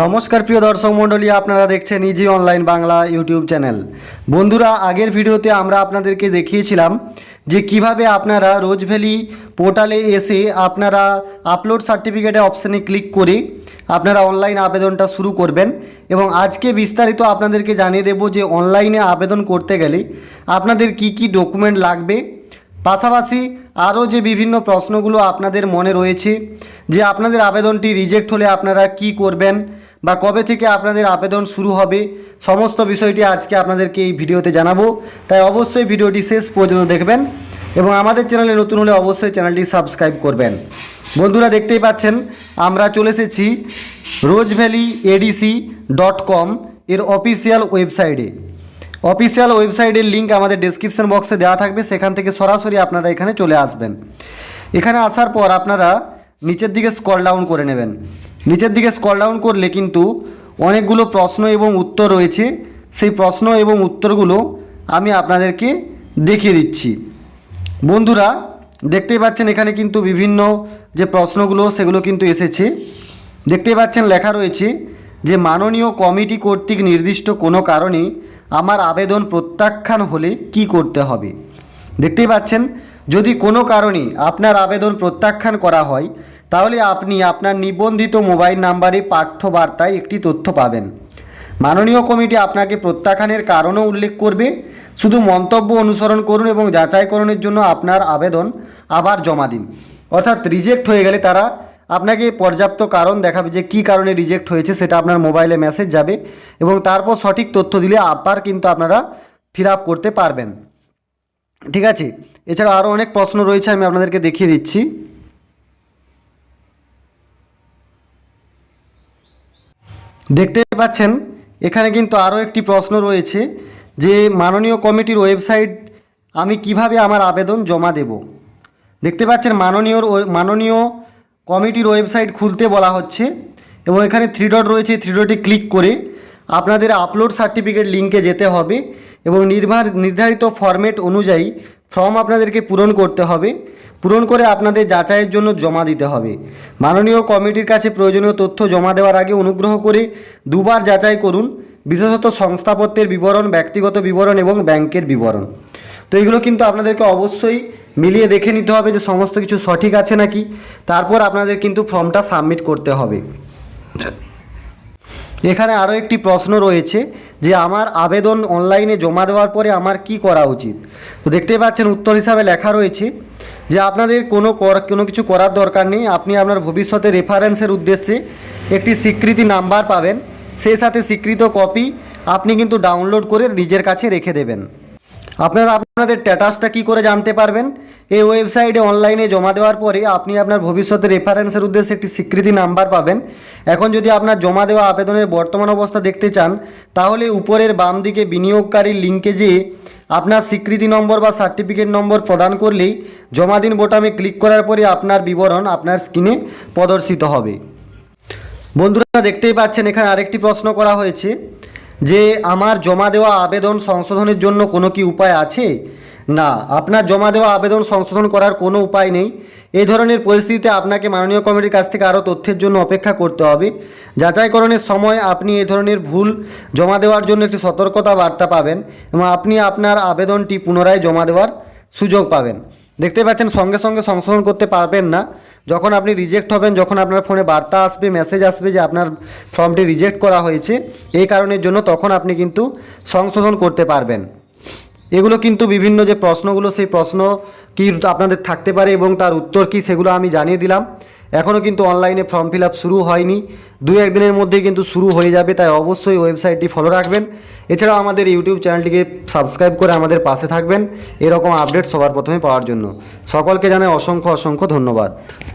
নমস্কার প্রিয় দর্শক মণ্ডলী, আপনারা দেখছেন easy online Bangla YouTube channel. বন্ধুরা, আগের ভিডিওতে আমরা আপনাদেরকে দেখিয়েছিলাম যে কীভাবে আপনারা রোজভ্যালি পোর্টালে এসে আপনারা আপলোড সার্টিফিকেটে অপশানে ক্লিক করে আপনারা অনলাইন আবেদনটা শুরু করবেন এবং আজকে বিস্তারিত আপনাদেরকে জানিয়ে দেব যে অনলাইনে আবেদন করতে গেলে আপনাদের কি কি ডকুমেন্ট লাগবে। পাশাপাশি আরও যে বিভিন্ন প্রশ্নগুলো আপনাদের মনে রয়েছে যে আপনাদের আবেদনটি রিজেক্ট হলে আপনারা কি করবেন বা কবে থেকে আপনাদের আবেদন শুরু হবে, সমস্ত বিষয়টি আজকে আপনাদেরকে এই ভিডিওতে জানাব। তাই অবশ্যই ভিডিওটি শেষ পর্যন্ত দেখবেন এবং আমাদের চ্যানেলে নতুন হলে অবশ্যই চ্যানেলটি সাবস্ক্রাইব করবেন। বন্ধুরা দেখতেই পাচ্ছেন, আমরা চলে এসেছি রোজভ্যালি এডিসি ডট কম এর অফিসিয়াল ওয়েবসাইটে অফিসিয়াল ওয়েবসাইটের লিঙ্ক আমাদের ডেসক্রিপশন বক্সে দেওয়া থাকবে, সেখান থেকে সরাসরি আপনারা এখানে চলে আসবেন। এখানে আসার পর আপনারা নিচের দিকে স্কল ডাউন করে নেবেন। নিচের দিকে স্কল ডাউন করলে কিন্তু অনেকগুলো প্রশ্ন এবং উত্তর রয়েছে। সেই প্রশ্ন এবং উত্তরগুলো আমি আপনাদেরকে দেখিয়ে দিচ্ছি। বন্ধুরা, দেখতেই পাচ্ছেন এখানে কিন্তু বিভিন্ন যে প্রশ্নগুলো, সেগুলো কিন্তু এসেছে। দেখতেই পাচ্ছেন লেখা রয়েছে যে, মাননীয় কমিটি কর্তৃক নির্দিষ্ট কোনো কারণে আমার আবেদন প্রত্যাখ্যান হলে কি করতে হবে? দেখতেই পাচ্ছেন, যদি কোনো কারণে আপনার আবেদন প্রত্যাখ্যান করা হয় তাহলে আপনি আপনার নিবন্ধিত মোবাইল নাম্বারে পাঠ্যবার্তায় একটি তথ্য পাবেন। মাননীয় কমিটি আপনাকে প্রত্যাখ্যানের কারণও উল্লেখ করবে। শুধু মন্তব্য অনুসরণ করুন এবং যাচাইকরণের জন্য আপনার আবেদন আবার জমা দিন। অর্থাৎ রিজেক্ট হয়ে গেলে তারা আপনাকে পর্যাপ্ত কারণ দেখাবে যে কী কারণে রিজেক্ট হয়েছে, সেটা আপনার মোবাইলে মেসেজ যাবে এবং তারপর সঠিক তথ্য দিলে আবার কিন্তু আপনারা ফিল আপ করতে পারবেন। ঠিক আছে? এছাড়া আরও অনেক প্রশ্ন রয়েছে, আমি আপনাদেরকে দেখিয়ে দিচ্ছি। দেখতে পাচ্ছেন, এখানে কিন্তু আরও একটি প্রশ্ন রয়েছে যে মাননীয় কমিটির ওয়েবসাইট আমি কীভাবে আমার আবেদন জমা দেব? দেখতে পাচ্ছেন, মাননীয় মাননীয় কমিটির ওয়েবসাইট খুলতে বলা হচ্ছে এবং এখানে থ্রি ডট রয়েছে, থ্রি ডটে ক্লিক করে আপনাদের আপলোড সার্টিফিকেট লিঙ্কে যেতে হবে এবং নির্ধারিত ফরম্যাট অনুযায়ী ফর্ম আপনাদেরকে পূরণ করতে হবে। পূরণ করে আপনাদের যাচাইয়ের জন্য জমা দিতে হবে। মাননীয় কমিটির কাছে প্রয়োজনীয় তথ্য জমা দেওয়ার আগে অনুগ্রহ করে দুবার যাচাই করুন বিশেষত সংস্থাপত্রের বিবরণ ব্যক্তিগত বিবরণ এবং ব্যাংকের বিবরণ। তো এগুলো কিন্তু আপনাদেরকে অবশ্যই মিলিয়ে দেখে নিতে হবে যে সমস্ত কিছু সঠিক আছে নাকি। তারপর আপনাদের কিন্তু ফর্মটা সাবমিট করতে হবে। এখানে আরও একটি প্রশ্ন রয়েছে যে আমার আবেদন অনলাইনে জমা দেওয়ার পরে আমার কি করা উচিত? তো দেখতেই পাচ্ছেন উত্তর হিসাবে লেখা রয়েছে যে আপনাদের কোনো কর, কোনো কিছু করার দরকার নেই, আপনি আপনার ভবিষ্যতে রেফারেন্সের উদ্দেশ্যে একটি স্বীকৃতি নাম্বার পাবেন, সেই সাথে স্বীকৃত কপি আপনি কিন্তু ডাউনলোড করে নিজের কাছে রেখে দেবেন। আপনারা আপনাদের স্ট্যাটাসটা কী করে জানতে পারবেন? এই ওয়েবসাইটে অনলাইনে জমা দেওয়ার পরে আপনি আপনার ভবিষ্যতে রেফারেন্সের উদ্দেশ্যে একটি স্বীকৃতি নাম্বার পাবেন। এখন যদি আপনার জমা দেওয়া আবেদনের বর্তমান অবস্থা দেখতে চান, তাহলে উপরের বাম দিকে বিনিয়োগকারীর লিঙ্কে যেয়ে আপনার স্বীকৃতি নম্বর বা সার্টিফিকেট নম্বর প্রদান করলেই জমা দিন বোটামে ক্লিক করার পরে আপনার বিবরণ আপনার স্ক্রিনে প্রদর্শিত হবে। বন্ধুরা, দেখতেই পাচ্ছেন, এখানে আরেকটি প্রশ্ন করা হয়েছে যে, আমার জমা দেওয়া আবেদন সংশোধনের জন্য কোনো কি উপায় আছে? না, আপনার জমা দেওয়া আবেদন সংশোধন করার কোনো উপায় নেই। এই ধরনের পরিস্থিতিতে আপনাকে মাননীয় কমিটির কাছ থেকে আরও তথ্যের জন্য অপেক্ষা করতে হবে। যাচাইকরণের সময় আপনি এই ধরনের ভুল জমা দেওয়ার জন্য একটি সতর্কতা বার্তা পাবেন এবং আপনি আপনার আবেদনটি পুনরায় জমা দেওয়ার সুযোগ পাবেন। দেখতে পাচ্ছেন, সঙ্গে সঙ্গে সংশোধন করতে পারবেন না। যখন আপনি রিজেক্ট হবেন, যখন আপনার ফোনে বার্তা আসবে মেসেজ আসবে যে আপনার ফর্মটি রিজেক্ট করা হয়েছে, এই কারণের জন্য তখন আপনি কিন্তু সংশোধন করতে পারবেন। এগুলো কিন্তু বিভিন্ন যে প্রশ্নগুলো, সেই প্রশ্ন কি আপনাদের থাকতে পারে এবং তার উত্তর কি সেগুলো আমি জানিয়ে দিলাম। এখনও কিন্তু অনলাইনে ফর্ম ফিল শুরু হয়নি। দু একদিনের মধ্যেই কিন্তু শুরু হয়ে যাবে, তাই অবশ্যই ওয়েবসাইটটি ফলো রাখবেন। এছাড়াও আমাদের ইউটিউব চ্যানেলটিকে সাবস্ক্রাইব করে আমাদের পাশে থাকবেন। এরকম আপডেট সবার প্রথমে পাওয়ার জন্য। সকলকে জানাই অসংখ্য অসংখ্য ধন্যবাদ।